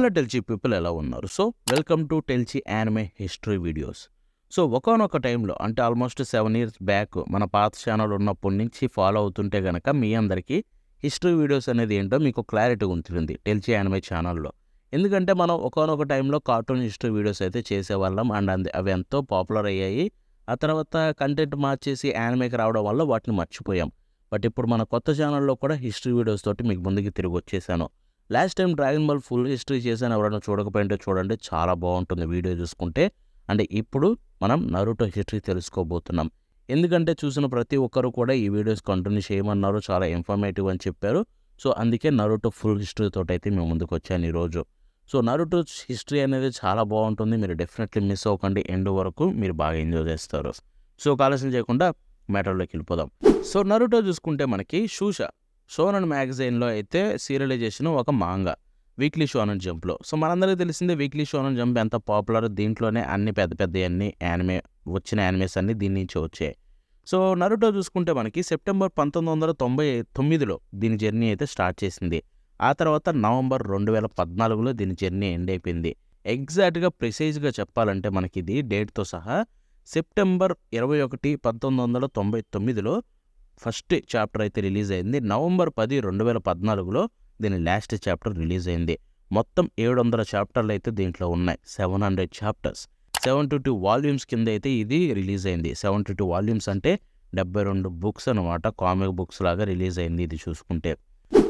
Hello టెల్చి people ఎలా ఉన్నారు? So welcome to టెల్చి యానిమే హిస్టరీ వీడియోస్. సో ఒకనొక టైంలో అంటే ఆల్మోస్ట్ సెవెన్ ఇయర్స్ బ్యాక్ మన పాత ఛానల్ ఉన్నప్పటి నుంచి ఫాలో అవుతుంటే గనక మీ అందరికీ హిస్టరీ వీడియోస్ అనేది ఏంటో మీకు క్లారిటీ ఉంటుంది టెల్చి యానిమే ఛానల్లో. ఎందుకంటే మనం ఒకనొక టైంలో కార్టూన్ హిస్టరీ వీడియోస్ అయితే చేసేవాళ్ళం అండ్ అంది అవి ఎంతో పాపులర్ అయ్యాయి. ఆ తర్వాత కంటెంట్ మార్చేసి యానిమేకి రావడం వల్ల వాటిని మర్చిపోయాం. బట్ ఇప్పుడు మన కొత్త ఛానల్లో కూడా హిస్టరీ వీడియోస్ తోటి మీకు ముందుకు తిరిగి వచ్చేసాను. Last time dragon ball full history చేశాను. ఎవరైనా చూడకపోయింటే చూడండి. చాలా బాగుంటుంది వీడియో చూసుకుంటే. అండ్ ఇప్పుడు మనం నరుటో హిస్టరీ తెలుసుకోబోతున్నాం. ఎందుకంటే చూసిన ప్రతి ఒక్కరు కూడా ఈ వీడియోస్ కంటిన్యూ చేయమన్నారు. చాలా ఇన్ఫర్మేటివ్ అని చెప్పారు. సో అందుకే నరుటో ఫుల్ హిస్టరీ అయితే మేము ముందుకు వచ్చాను ఈరోజు. సో నరుటో హిస్టరీ అనేది చాలా బాగుంటుంది. మీరు డెఫినెట్లీ మిస్ అవ్వకండి. ఎండ్ వరకు మీరు బాగా ఎంజాయ్ చేస్తారు. సో ఆలస్యం చేయకుండా మ్యాటర్లోకి వెళ్ళిపోదాం. సో నరుటో చూసుకుంటే మనకి షూషా షోనన్ మ్యాగజైన్లో అయితే సీరియలైజేషన్ ఒక మాంగా వీక్లీ షోనన్ జంప్లో. సో మనందరికీ తెలిసిందే వీక్లీ షోనన్ జంప్ ఎంత పాపులర్ దీంట్లోనే అన్ని పెద్ద పెద్ద అన్ని యానిమే వచ్చిన యానిమేస్ అన్ని దీని నుంచి వచ్చాయి. సో నరుటో చూసుకుంటే మనకి సెప్టెంబర్ పంతొమ్మిది వందల తొంభై తొమ్మిదిలో దీని జర్నీ అయితే స్టార్ట్ చేసింది. ఆ తర్వాత నవంబర్ రెండు వేల పద్నాలుగులో దీని జర్నీ ఎండ్ అయిపోయింది. ఎగ్జాక్ట్గా ప్రిసైజ్గా చెప్పాలంటే మనకి ఇది డేట్తో సహా సెప్టెంబర్ ఇరవై ఒకటి పంతొమ్మిది వందల తొంభై తొమ్మిదిలో ఫస్ట్ చాప్టర్ అయితే రిలీజ్ అయింది. నవంబర్ పది రెండు వేల పద్నాలుగులో దీని లాస్ట్ చాప్టర్ రిలీజ్ అయింది. మొత్తం ఏడు వందల చాప్టర్లు అయితే దీంట్లో ఉన్నాయి. Seven hundred chapters. Seventy two volumes కింద అయితే ఇది రిలీజ్ అయింది. సెవెంటీ టూ వాల్యూమ్స్ అంటే డెబ్బై రెండు బుక్స్ అనమాట కామిక్ బుక్స్ లాగా రిలీజ్ అయింది ఇది చూసుకుంటే.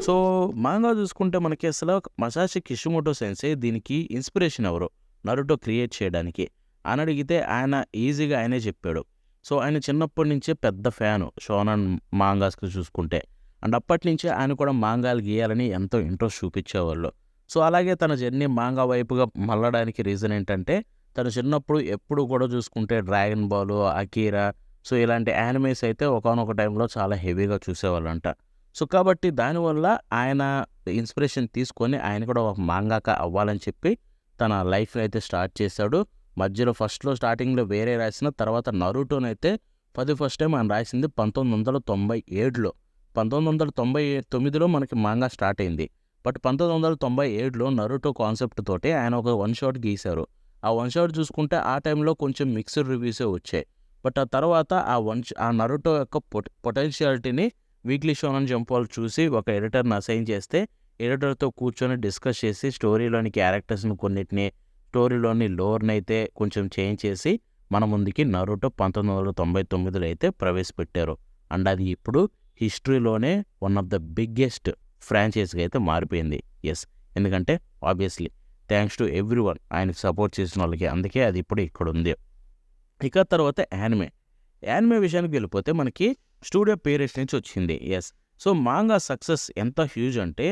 సో మాంగా చూసుకుంటే మనకి అసలు మసాషి కిషిమోటో సెన్సే దీనికి ఇన్స్పిరేషన్ ఎవరు? నరుటో క్రియేట్ చేయడానికి. అని అడిగితే ఆయన ఈజీగా ఆయనే చెప్పాడు. సో ఆయన చిన్నప్పటి నుంచే పెద్ద ఫ్యాను షోనన్ మాంగాస్కి చూసుకుంటే. అండ్ అప్పటి నుంచే ఆయన కూడా మాంగాలు గీయాలని ఎంతో ఇంట్రెస్ట్ చూపించేవాళ్ళు. సో అలాగే తన జర్నీ మాంగా వైపుగా మళ్ళడానికి రీజన్ ఏంటంటే తను చిన్నప్పుడు ఎప్పుడు కూడా చూసుకుంటే డ్రాగన్ బాల్ అకీరా సో ఇలాంటి యానిమేస్ అయితే ఒకనొక టైంలో చాలా హెవీగా చూసేవాళ్ళంట. సో కాబట్టి దానివల్ల ఆయన ఇన్స్పిరేషన్ తీసుకొని ఆయన కూడా ఒక మాంగాక అవ్వాలని చెప్పి తన లైఫ్ అయితే స్టార్ట్ చేశాడు. మధ్యలో ఫస్ట్లో స్టార్టింగ్లో వేరే రాసిన తర్వాత నరుటోనైతే పది ఫస్ట్ టైం ఆయన రాసింది పంతొమ్మిది వందల తొంభై ఏడులో. పంతొమ్మిది వందల తొంభై తొమ్మిదిలో మనకి మాంగా స్టార్ట్ అయింది. బట్ పంతొమ్మిది వందల తొంభై ఏడులో నరుటో కాన్సెప్ట్ తోటి ఆయన ఒక వన్ షాట్ గీశారు. ఆ వన్ షాట్ చూసుకుంటే ఆ టైంలో కొంచెం మిక్స్డ్ రివ్యూసే వచ్చాయి. బట్ ఆ తర్వాత ఆ వన్ ఆ నరుటో యొక్క పొటెన్షియాలిటీని వీక్లీ షోనన్ జంప్ వాళ్ళు చూసి ఒక ఎడిటర్ని అసైన్ చేస్తే ఎడిటర్తో కూర్చొని డిస్కస్ చేసి స్టోరీలోని క్యారెక్టర్స్ని కొన్నిటిని స్టోరీలోని లోర్ని అయితే కొంచెం చేంజ్ చేసి మన ముందుకి నరుటో పంతొమ్మిది వందల తొంభై తొమ్మిదిలో అయితే ప్రవేశపెట్టారు. అండ్ అది ఇప్పుడు హిస్టరీలోనే వన్ ఆఫ్ ద బిగ్గెస్ట్ ఫ్రాంచైజ్గా అయితే మారిపోయింది. ఎస్ ఎందుకంటే obviously thanks to everyone ఆయనకు సపోర్ట్ చేసిన వాళ్ళకి. అందుకే అది ఇప్పుడు ఇక్కడ ఉంది. ఇక తర్వాత యానిమే. యానిమే విషయానికి వెళ్ళిపోతే మనకి స్టూడియో పేరెంట్స్ నుంచి వచ్చింది. ఎస్ సో మాంగా సక్సెస్ ఎంత హ్యూజ్ అంటే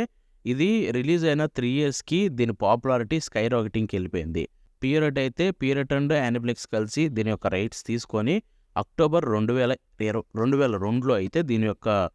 ఇది రిలీజ్ అయిన త్రీ ఇయర్స్కి దీని పాపులారిటీ స్కై రాకెటింగ్కి వెళ్ళిపోయింది. పీరియడ్ అయితే పీరియడ్ అండ్ యానిప్లెక్స్ కలిసి దీని యొక్క రైట్స్ తీసుకొని అక్టోబర్ రెండు వేల ఇరవై రెండు వేల రెండులో అయితే దీని యొక్క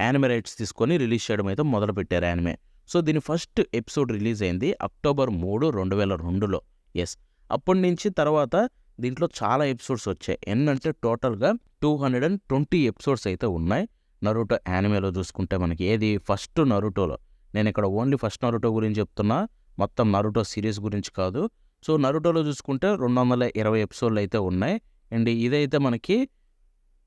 యానిమే రైట్స్ తీసుకొని రిలీజ్ చేయడం అయితే మొదలుపెట్టారు యానిమే. సో దీని ఫస్ట్ ఎపిసోడ్ రిలీజ్ అయింది అక్టోబర్ మూడు రెండు వేల రెండులో. ఎస్ అప్పటి నుంచి తర్వాత దీంట్లో చాలా ఎపిసోడ్స్ వచ్చాయి. ఎన్నంటే టోటల్గా two hundred and twenty episodes అయితే ఉన్నాయి. నరుటో యానిమేలో చూసుకుంటే మనకి ఏది ఫస్ట్ నరుటోలో. నేను ఇక్కడ ఓన్లీ ఫస్ట్ నరుటో గురించి చెప్తున్నా. మొత్తం నరుటో సిరీస్ గురించి కాదు. సో నరుటోలో చూసుకుంటే రెండు వందల ఇరవై ఎపిసోడ్లు అయితే ఉన్నాయి. అండ్ ఇదైతే మనకి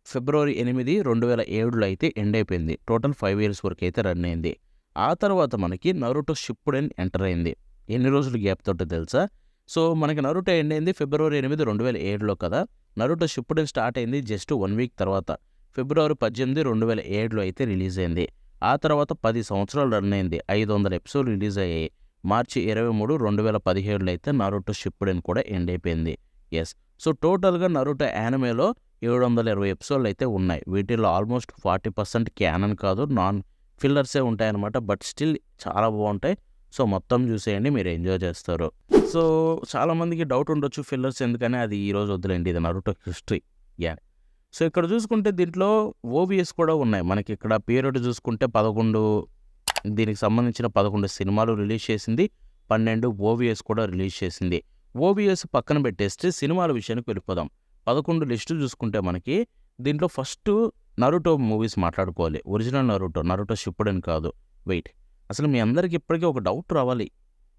ఫిబ్రవరి ఎనిమిది రెండు వేల ఏడులో అయితే ఎండ్ అయిపోయింది. టోటల్ ఫైవ్ ఇయర్స్ వరకు అయితే రన్ అయింది. ఆ తర్వాత మనకి నరుటో షిప్పుడెన్ ఎంటర్ అయింది. ఎన్ని రోజులు గ్యాప్ తోటి తెలుసా? సో మనకి నరుటో ఎండ్ అయింది ఫిబ్రవరి ఎనిమిది రెండు వేల ఏడులో కదా. నరుటో షిప్పుడెన్ స్టార్ట్ అయింది జస్ట్ వన్ వీక్ తర్వాత. ఫిబ్రవరి పద్దెనిమిది రెండు వేల ఏడులో అయితే రిలీజ్ అయింది. ఆ తర్వాత పది సంవత్సరాలు రన్ అయింది. ఐదు వందల ఎపిసోడ్ రిలీజ్ అయ్యాయి. మార్చి ఇరవై మూడు రెండు వేల పదిహేడులో అయితే నరుటో షిప్పుడెన్ కూడా ఎండ్ అయిపోయింది. ఎస్ సో టోటల్గా నరుటో యానిమేలో ఏడు వందల ఇరవై ఎపిసోడ్లు అయితే ఉన్నాయి. వీటిల్లో ఆల్మోస్ట్ ఫార్టీ పర్సెంట్ క్యానన్ కాదు నాన్ ఫిల్లర్సే ఉంటాయన్నమాట. బట్ స్టిల్ చాలా బాగుంటాయి. సో మొత్తం చూసేయండి మీరు ఎంజాయ్ చేస్తారు. సో చాలామందికి డౌట్ ఉండొచ్చు ఫిల్లర్స్ ఎందుకని అది ఈరోజు వద్దులేండి. ఇది నరుటో హిస్టరీ. యా సో ఇక్కడ చూసుకుంటే దీంట్లో ఓవిఎస్ కూడా ఉన్నాయి. మనకి ఇక్కడ పీరియడ్ చూసుకుంటే పదకొండు దీనికి సంబంధించిన పదకొండు సినిమాలు రిలీజ్ చేసింది. పన్నెండు ఓవిఎస్ కూడా రిలీజ్ చేసింది. ఓవిఎస్ పక్కన పెట్టేస్తే సినిమాల విషయానికి వెళ్ళిపోదాం. పదకొండు లిస్టు చూసుకుంటే మనకి దీంట్లో ఫస్ట్ నరుటో మూవీస్ మాట్లాడుకోవాలి. ఒరిజినల్ నరుటో నరుటో షిప్పుడని కాదు. వెయిట్. అసలు మీ అందరికి ఇప్పటికీ ఒక డౌట్ రావాలి.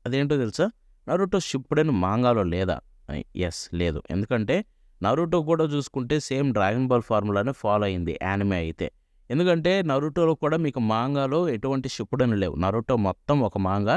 అదేంటో తెలుసా? నరుటో షిప్పుడని మాంగాలో లేదా? ఎస్ లేదు. ఎందుకంటే నరుటో కూడా చూసుకుంటే సేమ్ డ్రాగన్ బాల్ ఫార్ములానే ఫాలో అయింది యానిమే అయితే. ఎందుకంటే నరుటోలో కూడా మీకు మాంగాలో ఎటువంటి షిప్పుడని లేవు. నరుటో మొత్తం ఒక మాంగా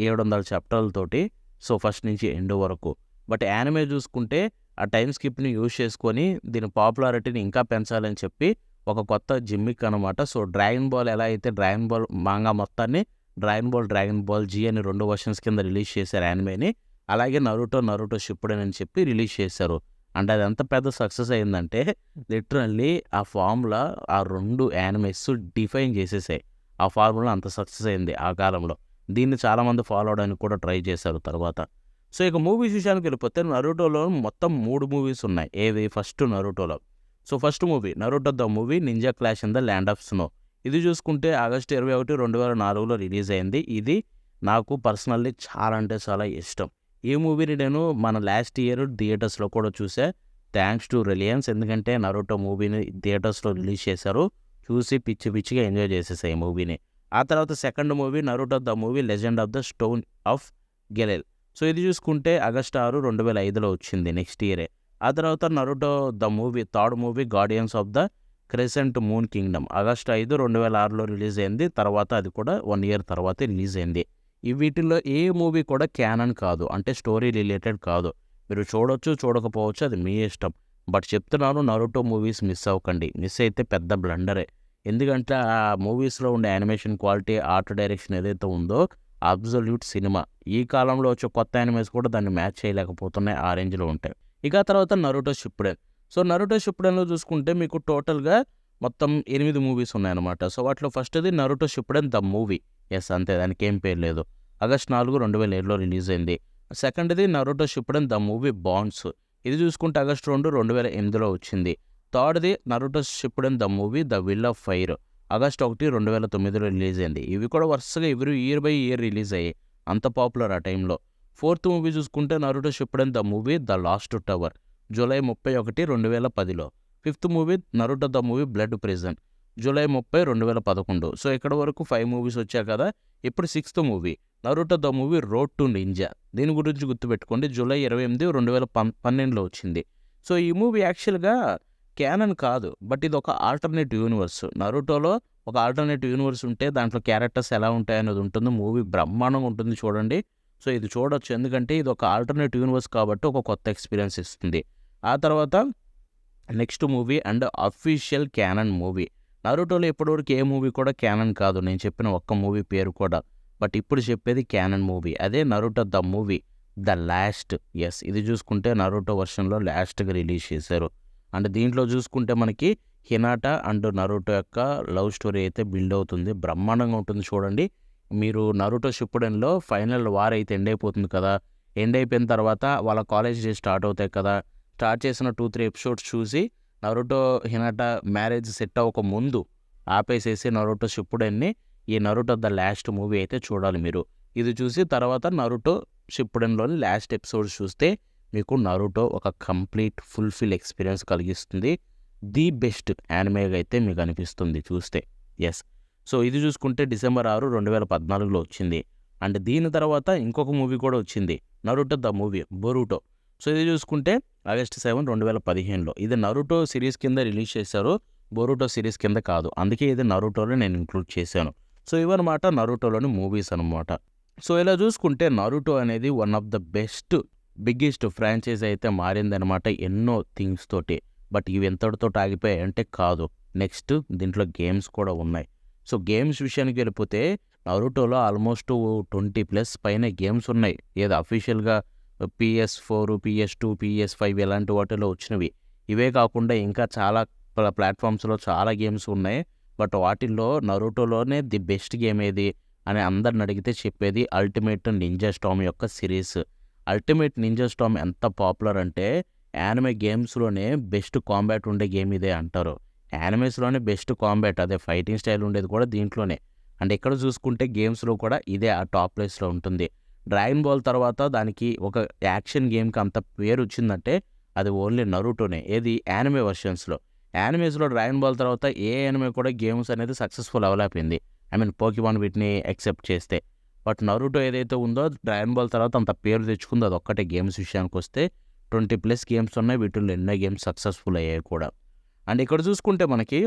ఏడు వందల చాప్టర్లతోటి సో ఫస్ట్ నుంచి ఎండ్ వరకు. బట్ యానిమే చూసుకుంటే ఆ టైం స్కిప్ని యూజ్ చేసుకొని దీని పాపులారిటీని ఇంకా పెంచాలని చెప్పి ఒక కొత్త జిమ్మిక్ అనమాట సో డ్రాగన్ బాల్ ఎలా అయితే డ్రాగన్ బాల్ మాంగా మొత్తాన్ని Dragon Ball Dragon Ball Z అని రెండు వర్షన్స్ కింద రిలీజ్ చేశారు యానిమేని అలాగే నరుటో నరుటో షిప్పుడని చెప్పి రిలీజ్ చేశారు. అంటే అది ఎంత పెద్ద సక్సెస్ అయిందంటే లిటరల్లీ ఆ ఫార్ములా ఆ రెండు యానిమేస్ డిఫైన్ చేసేసాయి. ఆ ఫార్ములా అంత సక్సెస్ అయింది ఆ కాలంలో. దీన్ని చాలామంది ఫాలో అవడానికి కూడా ట్రై చేశారు తర్వాత. సో ఇక మూవీస్ విషయానికి వెళ్ళిపోతే నరుటోలో మొత్తం మూడు మూవీస్ ఉన్నాయి. ఏవి? First నరుటోలో. So first movie Naruto the movie ninja clash in the land of snow. ఇది చూసుకుంటే ఆగస్టు ఇరవై ఒకటి రెండు వేల నాలుగులో రిలీజ్ అయింది. ఇది నాకు పర్సనల్లీ చాలా అంటే చాలా ఇష్టం. ఈ మూవీని నేను మన లాస్ట్ ఇయర్ థియేటర్స్లో కూడా చూసా. థ్యాంక్స్ టు రిలయన్స్ ఎందుకంటే నరోటో మూవీని థియేటర్స్లో రిలీజ్ చేశారు. చూసి పిచ్చి పిచ్చిగా ఎంజాయ్ చేసేసా ఈ మూవీని. ఆ తర్వాత second movie Naruto the movie legend of the stone of Gelel. So ఇది చూసుకుంటే ఆగస్ట్ ఆరు రెండు వేల ఐదులో వచ్చింది నెక్స్ట్ ఇయరే. ఆ తర్వాత Naruto the movie third movie guardians of the crescent moon kingdom. August ఐదు రెండు వేల ఆరులో రిలీజ్ అయింది. తర్వాత అది కూడా వన్ ఇయర్ తర్వాత రిలీజ్ అయింది. వీటిల్లో ఏ మూవీ కూడా క్యానన్ కాదు. అంటే స్టోరీ రిలేటెడ్ కాదు. మీరు చూడొచ్చు చూడకపోవచ్చు అది మీ ఇష్టం. బట్ చెప్తున్నాను నరుటో మూవీస్ మిస్ అవ్వకండి. మిస్ అయితే పెద్ద బ్లండరే. ఎందుకంటే ఆ మూవీస్లో ఉండే యానిమేషన్ క్వాలిటీ ఆర్ట్ డైరెక్షన్ ఏదైతే ఉందో అబ్జల్యూట్ సినిమా. ఈ కాలంలో వచ్చే కొత్త యానిమేస్ కూడా దాన్ని మ్యాచ్ చేయలేకపోతున్నాయి ఆ రేంజ్లో ఉంటాయి. ఇక తర్వాత నరుటో షిప్పుడెన్ సో నరుటో షిప్పుడెన్లో చూసుకుంటే మీకు టోటల్గా మొత్తం ఎనిమిది మూవీస్ ఉన్నాయన్నమాట. సో వాటిలో ఫస్ట్ది Naruto Shippuden the movie. Yes అంతే. దానికి ఏం పేరు లేదు. ఆగస్ట్ నాలుగు రెండు వేల ఏడులో రిలీజ్ అయింది. సెకండ్ది Naruto Shippuden the movie bonds. ఇది చూసుకుంటే ఆగస్ట్ రెండు రెండు వేల ఎనిమిదిలో వచ్చింది. థర్డ్ది Naruto Shippuden the movie the will of fire. August ఒకటి రెండు వేల తొమ్మిదిలో రిలీజ్ అయింది. ఇవి కూడా వరుసగా every year by year release అయ్యాయి. అంత పాపులర్ ఆ టైంలో. ఫోర్త్ మూవీ చూసుకుంటే Naruto Shippuden the movie the lost tower. July ముప్పై ఒకటి రెండు వేల పదిలో. Fifth movie Naruto the movie blood prison July ముప్పై రెండు వేల పదకొండు. సో ఇక్కడ వరకు ఫైవ్ మూవీస్ వచ్చాయి కదా ఇప్పుడు sixth movie Naruto the movie road to ninja. దీని గురించి గుర్తుపెట్టుకోండి జూలై ఇరవై ఎనిమిది రెండు వేల పం పన్నెండులో వచ్చింది. సో ఈ మూవీ యాక్చువల్గా క్యానన్ కాదు బట్ ఇది ఒక ఆల్టర్నేట్ యూనివర్స్. నరుటోలో ఒక ఆల్టర్నేట్ యూనివర్స్ ఉంటే దాంట్లో క్యారెక్టర్స్ ఎలా ఉంటాయి అనేది ఉంటుంది మూవీ బ్రహ్మాండంగా ఉంటుంది చూడండి. సో ఇది చూడొచ్చు ఎందుకంటే ఇది ఒక ఆల్టర్నేట్ యూనివర్స్ కాబట్టి ఒక కొత్త ఎక్స్పీరియన్స్ ఇస్తుంది. ఆ తర్వాత next movie and official canon movie. నరుటోలో ఇప్పటివరకు ఏ మూవీ కూడా క్యానన్ కాదు. నేను చెప్పిన ఒక్క మూవీ పేరు కూడా. బట్ ఇప్పుడు చెప్పేది క్యానన్ మూవీ. అదే Naruto the movie the last. Yes ఇది చూసుకుంటే నరుటో వర్షన్లో లాస్ట్గా రిలీజ్ చేశారు. అండ్ దీంట్లో చూసుకుంటే మనకి హినాటా అండ్ నరుటో యొక్క లవ్ స్టోరీ అయితే బిల్డ్ అవుతుంది. బ్రహ్మాండంగా ఉంటుంది చూడండి. మీరు నరుటో షిప్పుడెన్లో ఫైనల్ వార్ అయితే ఎండ్ అయిపోతుంది కదా. ఎండ్ అయిపోయిన తర్వాత వాళ్ళ కాలేజ్ డే స్టార్ట్ అవుతాయి కదా. స్టార్ట్ చేసిన టూ త్రీ ఎపిసోడ్స్ చూసి నరుటో హినట మ్యారేజ్ సెట్ అవ్వక ముందు ఆపేసేసి నరుటో షిప్పుడెన్ని ఈ నరుటో ద లాస్ట్ మూవీ అయితే చూడాలి మీరు. ఇది చూసి తర్వాత నరుటో షిప్పుడెన్లోని లాస్ట్ ఎపిసోడ్స్ చూస్తే మీకు నరుటో ఒక కంప్లీట్ ఫుల్ఫిల్ ఎక్స్పీరియన్స్ కలిగిస్తుంది. ది బెస్ట్ యానిమేగా అయితే మీకు అనిపిస్తుంది చూస్తే. ఎస్ సో ఇది చూసుకుంటే డిసెంబర్ ఆరు రెండు వేల పద్నాలుగులో వచ్చింది. అండ్ దీని తర్వాత ఇంకొక మూవీ కూడా వచ్చింది. Naruto the movie Boruto so ఇది చూసుకుంటే ఆగస్ట్ సెవెన్ రెండు వేల పదిహేనులో. ఇది నరుటో సిరీస్ కింద రిలీజ్ చేశారు. బొరుటో సిరీస్ కింద కాదు. అందుకే ఇది నరుటోలో నేను ఇంక్లూడ్ చేశాను. సో ఇవన్నమాట నరుటోలోని మూవీస్ అనమాట సో ఇలా చూసుకుంటే నరుటో అనేది one of the best biggest franchise అయితే మారిందనమాట ఎన్నో థింగ్స్ తోటి. బట్ ఇవి ఎంతటితో ఆగిపోయాయి అంటే కాదు. నెక్స్ట్ దీంట్లో గేమ్స్ కూడా ఉన్నాయి. సో గేమ్స్ విషయానికి వెళ్ళిపోతే నరుటోలో ఆల్మోస్ట్ ట్వంటీ ప్లస్ పైన గేమ్స్ ఉన్నాయి. ఏదో అఫీషియల్గా PS four PS two PS five ఇలాంటి వాటిలో వచ్చినవి. ఇవే కాకుండా ఇంకా చాలా ప్లాట్ఫామ్స్లో చాలా గేమ్స్ ఉన్నాయి. బట్ వాటిల్లో నరుటోలోనే ది బెస్ట్ గేమ్ ఏది అని అందరిని అడిగితే చెప్పేది అల్టిమేట్ నింజా స్టామ్ యొక్క సిరీస్. అల్టిమేట్ నింజా స్టామ్ ఎంత పాపులర్ అంటే యానిమే గేమ్స్లోనే బెస్ట్ కాంబాట్ ఉండే గేమ్ ఇదే అంటారు. యానిమేస్లోనే బెస్ట్ కాంబాట్ అదే ఫైటింగ్ స్టైల్ ఉండేది కూడా దీంట్లోనే. అండ్ ఇక్కడ చూసుకుంటే గేమ్స్లో కూడా ఇదే ఆ టాప్ ప్లేస్లో ఉంటుంది. డ్రాగన్ బాల్ తర్వాత దానికి ఒక యాక్షన్ గేమ్కి అంత పేరు వచ్చిందంటే అది ఓన్లీ నరుటోనే. ఏది? యానిమే వర్షన్స్లో. యానిమేస్లో డ్రాగన్ బాల్ తర్వాత ఏ యానిమే కూడా గేమ్స్ అనేది సక్సెస్ఫుల్ అవ్వలేకపోయింది. ఐ మీన్ పోకిమాన్ వీటిని యాక్సెప్ట్ చేస్తే. బట్ నరుటో ఏదైతే ఉందో డ్రాగన్ బాల్ తర్వాత అంత పేరు తెచ్చుకుంది. అది ఒక్కటే గేమ్స్ విషయానికి వస్తే ట్వంటీ ప్లస్ గేమ్స్ ఉన్నాయి. వీటిల్లో ఎన్నో గేమ్స్ సక్సెస్ఫుల్ అయ్యాయి కూడా. అండ్ ఇక్కడ చూసుకుంటే మనకి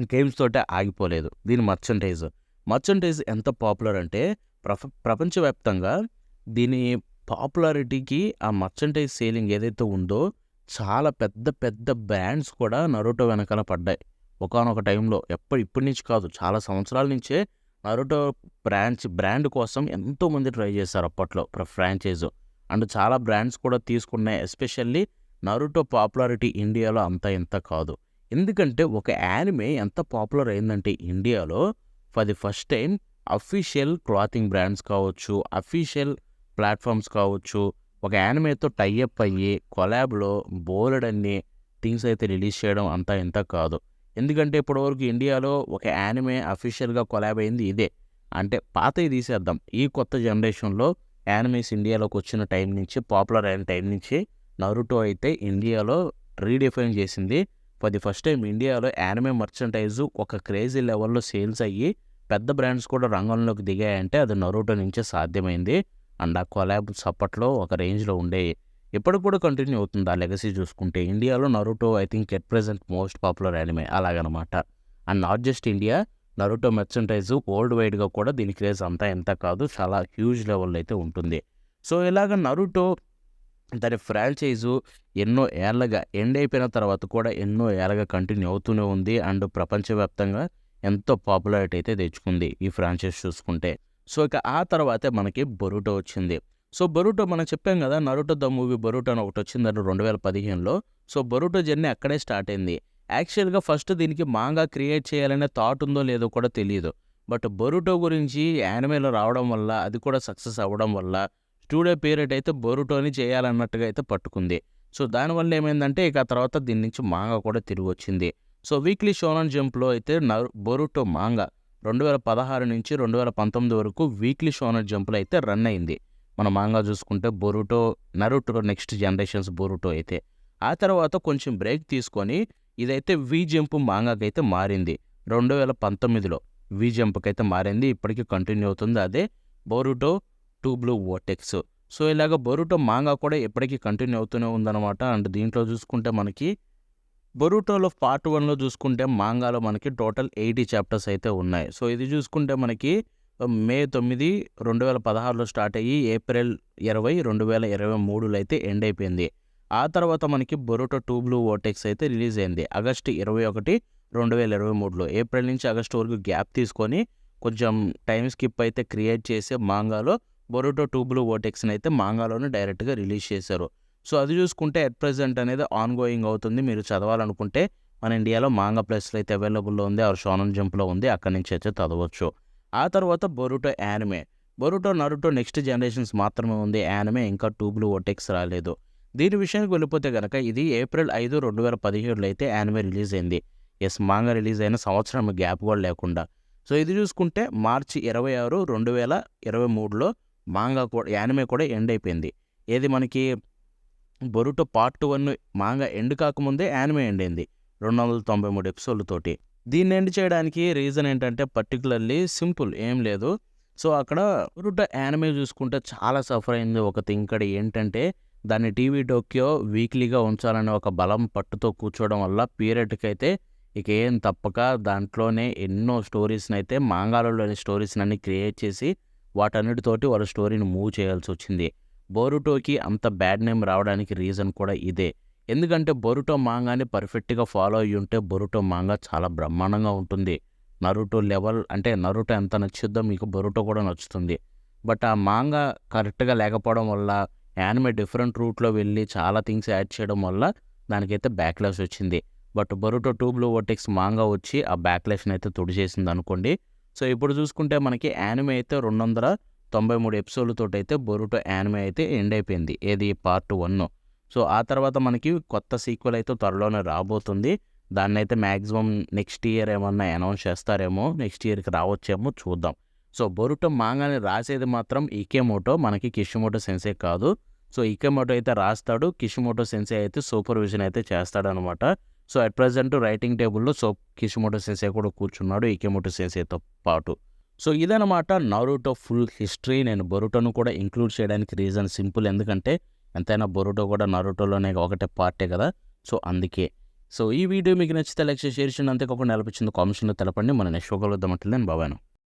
గేమ్స్ తోటే ఆగిపోలేదు. దీని మర్చంటైజ్. మర్చంటైజ్ ఎంత పాపులర్ అంటే ప్రప ప్రపంచవ్యాప్తంగా దీని పాపులారిటీకి ఆ మర్చంటైజ్ సేలింగ్ ఏదైతే ఉందో చాలా పెద్ద పెద్ద బ్రాండ్స్ కూడా నరుటో వెనకాల పడ్డాయి. ఒకానొక టైంలో ఎప్పటి ఇప్పటి నుంచి కాదు చాలా సంవత్సరాల నుంచే నరుటో బ్రాంచ్ బ్రాండ్ కోసం ఎంతోమంది ట్రై చేశారు అప్పట్లో ఫ్రాంచైజ్. అండ్ చాలా బ్రాండ్స్ కూడా తీసుకున్నాయి. ఎస్పెషల్లీ నరుటో పాపులారిటీ ఇండియాలో అంత ఇంత కాదు. ఎందుకంటే ఒక యానిమే ఎంత పాపులర్ అయిందంటే ఇండియాలో for the first time official clothing brands కావచ్చు అఫీషియల్ ప్లాట్ఫామ్స్ కావచ్చు ఒక యానిమేతో టైఅప్ అయ్యి కొలాబ్లో బోలెడన్ని థింగ్స్ అయితే రిలీజ్ చేయడం అంతా ఇంత కాదు. ఎందుకంటే ఇప్పటివరకు ఇండియాలో ఒక యానిమే అఫీషియల్గా కొలాబ్ అయింది ఇదే. అంటే పాతవి తీసేద్దాం. ఈ కొత్త జనరేషన్లో యానిమేస్ ఇండియాలోకి వచ్చిన టైం నుంచి పాపులర్ అయిన టైం నుంచి నరుటో అయితే ఇండియాలో రీడిఫైన్ చేసింది. ఫర్ ది ఫస్ట్ టైం ఇండియాలో యానిమే మర్చంటైజు ఒక క్రేజీ లెవెల్లో సేల్స్ అయ్యి పెద్ద బ్రాండ్స్ కూడా రంగంలోకి దిగాయంటే అది నరోటో నుంచే సాధ్యమైంది. అండ్ ఆ కొలాబ్స్ అప్పట్లో ఒక రేంజ్లో ఉండేవి ఇప్పటికి కూడా కంటిన్యూ అవుతుంది. ఆ లెగసీ చూసుకుంటే ఇండియాలో Naruto I think at present most popular anime అలాగనమాట. And not just India Naruto merchandise world వైడ్గా కూడా దీని క్రేజ్ అంతా ఎంత కాదు చాలా హ్యూజ్ లెవెల్లో అయితే ఉంటుంది. సో ఇలాగ నరుటో దాని ఫ్రాంచైజు ఎన్నో ఏళ్ళగా ఎండ్ అయిపోయిన తర్వాత కూడా ఎన్నో ఏళ్ళగా కంటిన్యూ అవుతూనే ఉంది. అండ్ ప్రపంచవ్యాప్తంగా ఎంతో పాపులారిటీ అయితే తెచ్చుకుంది ఈ ఫ్రాంచైజ్ చూసుకుంటే. సో ఇక ఆ తర్వాతే మనకి బొరుటో వచ్చింది. సో బొరుటో మనం చెప్పాం కదా నరుటో ద మూవీ బొరుటో అని ఒకటి వచ్చింది అంటే రెండు వేల పదిహేనులో. సో బొరుటో జర్నీ అక్కడే స్టార్ట్ అయింది. యాక్చువల్గా ఫస్ట్ దీనికి మాంగా క్రియేట్ చేయాలనే థాట్ ఉందో లేదో కూడా తెలియదు బట్ బొరుటో గురించి యానిమేలో రావడం వల్ల అది కూడా సక్సెస్ అవ్వడం వల్ల స్టూడియో పీరియడ్ అయితే బొరుటోని చేయాలన్నట్టుగా అయితే పట్టుకుంది. సో దానివల్ల ఏమైందంటే ఇక ఆ తర్వాత దీని నుంచి మాంగా కూడా తిరిగి వచ్చింది. సో వీక్లీ షోనన్ జంప్లో అయితే నరు బొరుటో మాంగా రెండు వేల పదహారు నుంచి రెండు వేల పంతొమ్మిది వరకు వీక్లీ షోనర్ జంప్లో అయితే రన్ అయింది. మన మాంగా చూసుకుంటే Boruto Naruto next generations Boruto అయితే. ఆ తర్వాత కొంచెం బ్రేక్ తీసుకొని ఇదైతే వి జంప్ మాంగాకి అయితే మారింది. రెండు వేల పంతొమ్మిదిలో వి జంప్కి అయితే మారింది. ఇప్పటికీ కంటిన్యూ అవుతుంది. అదే Boruto two blue vortex so ఇలాగ బొరుటో మాంగా కూడా ఎప్పటికీ కంటిన్యూ అవుతూనే ఉందన్నమాట. అండ్ దీంట్లో చూసుకుంటే మనకి బొరూటోలో పార్ట్ వన్లో చూసుకుంటే మాంగాలో మనకి టోటల్ ఎయిటీ చాప్టర్స్ అయితే ఉన్నాయి. సో ఇది చూసుకుంటే మనకి మే తొమ్మిది రెండు వేల పదహారులో స్టార్ట్ అయ్యి ఏప్రిల్ ఇరవై రెండు వేల ఇరవై మూడులో అయితే ఎండ్ అయిపోయింది. ఆ తర్వాత మనకి బొరూటో టూ బ్లూ ఓటెక్స్ అయితే రిలీజ్ అయింది. ఆగస్టు ఇరవై ఒకటి రెండు వేల ఇరవై మూడులో. ఏప్రిల్ నుంచి ఆగస్టు వరకు గ్యాప్ తీసుకొని కొంచెం టైం స్కిప్ అయితే క్రియేట్ చేసే మాంగాలో బొరూటో టూ బ్లూ ఓటెక్స్ని అయితే మాంగాలోనే డైరెక్ట్గా రిలీజ్ చేశారు. సో అది చూసుకుంటే ఎట్ ప్రజెంట్ అనేది ఆన్ గోయింగ్ అవుతుంది. మీరు చదవాలనుకుంటే మన ఇండియాలో మాంగా ప్లస్లో అయితే అవైలబుల్లో ఉంది. ఆర్ షోనన్ జంప్లో ఉంది. అక్కడి నుంచి అయితే చదవచ్చు. ఆ తర్వాత Boruto anime Boruto Naruto next generations మాత్రమే ఉంది. యానిమే ఇంకా ట్యూబ్లు ఓటెక్స్ రాలేదు. దీని విషయానికి వెళ్ళిపోతే కనుక ఇది ఏప్రిల్ ఐదు రెండు వేల పదిహేడులో అయితే యానిమే రిలీజ్ అయింది. ఎస్ మాంగా రిలీజ్ అయిన సంవత్సరం గ్యాప్ కూడా లేకుండా. సో ఇది చూసుకుంటే మార్చి ఇరవై ఆరు రెండు వేల ఇరవై మూడులో మాంగా కూడా యానిమే కూడా ఎండ్ అయిపోయింది. ఏది మనకి Boruto part one manga end కాకముందే యానిమే ఎండ్ అయింది రెండు వందల తొంభై మూడు ఎపిసోడ్లతోటి దీన్ని ఎండ్ చేయడానికి రీజన్ ఏంటంటే పర్టికులర్లీ సింపుల్ ఏం లేదు. సో అక్కడ బొరుటో యానిమే చూసుకుంటే చాలా సఫర్ అయింది. ఒక థింగ్ ఇక్కడ ఏంటంటే దాన్ని టీవీ టోక్యో వీక్లీగా ఉంచాలనే ఒక బలం పట్టుతో కూర్చోవడం వల్ల పీరియడ్కి అయితే ఇక ఏం తప్పక దాంట్లోనే ఎన్నో స్టోరీస్ని అయితే మాంగాలలోని స్టోరీస్ని అన్ని క్రియేట్ చేసి వాటన్నిటితోటి వాళ్ళ స్టోరీని మూవ్ చేయాల్సి వచ్చింది బోరుటోకి అంత బ్యాడ్ నేమ్ రావడానికి రీజన్ కూడా ఇదే. ఎందుకంటే బొరుటో మాంగాని పర్ఫెక్ట్గా ఫాలో అయ్యి ఉంటే బొరుటో మాంగా చాలా బ్రహ్మాండంగా ఉంటుంది. నరుటో లెవెల్ అంటే నరుటో ఎంత నచ్చుద్దో మీకు బొరుటో కూడా నచ్చుతుంది. బట్ ఆ మాంగా కరెక్ట్గా లేకపోవడం వల్ల యానిమే డిఫరెంట్ రూట్లో వెళ్ళి చాలా థింగ్స్ యాడ్ చేయడం వల్ల దానికైతే బ్యాక్లాష్ వచ్చింది. But Boruto two blue vortex manga వచ్చి ఆ బ్యాక్లాష్ని అయితే తుడిచేసింది అనుకోండి సో ఇప్పుడు చూసుకుంటే మనకి యానిమే అయితే రెండు వందల తొంభై మూడు ఎపిసోడ్లతో అయితే బొరుటో యానిమే అయితే ఎండ్ అయిపోయింది. ఏది? పార్ట్ వన్ సో ఆ తర్వాత మనకి కొత్త సీక్వెల్ అయితే త్వరలోనే రాబోతుంది. దాన్ని అయితే మ్యాక్సిమం నెక్స్ట్ ఇయర్ ఏమన్నా అనౌన్స్ చేస్తారేమో నెక్స్ట్ ఇయర్కి రావచ్చేమో చూద్దాం. సో బొరుటో మాంగాని రాసేది మాత్రం ఈకేమోటో మనకి కిషిమోటో సెన్సే కాదు. సో ఈకేమోటో అయితే రాస్తాడు కిషిమోటో సెన్సే అయితే సూపర్విజన్ అయితే చేస్తాడనమాట. సో అట్ ప్రజెంట్ రైటింగ్ టేబుల్లో సో కిషిమోటో సెన్సే కూడా కూర్చున్నాడు ఈకేమోటో సెన్సేతో పాటు. సో ఇదనమాట నరుటో ఫుల్ హిస్టరీ నేను బొరుటోను కూడా ఇంక్లూడ్ చేయడానికి రీజన్ సింపుల్ ఎందుకంటే ఎంతైనా బొరుటో కూడా నరుటోలోనే ఒకటే పార్టే కదా. సో అందుకే. సో ఈ వీడియో మీకు నచ్చితే లైక్ చేసి షేర్ చేయండి. అంతేకాకుండా నిలపించింది కామెంట్స్లో తెలపండి. మన నెక్స్ట్ కలుద్దాం. అంటే నేను బాబాను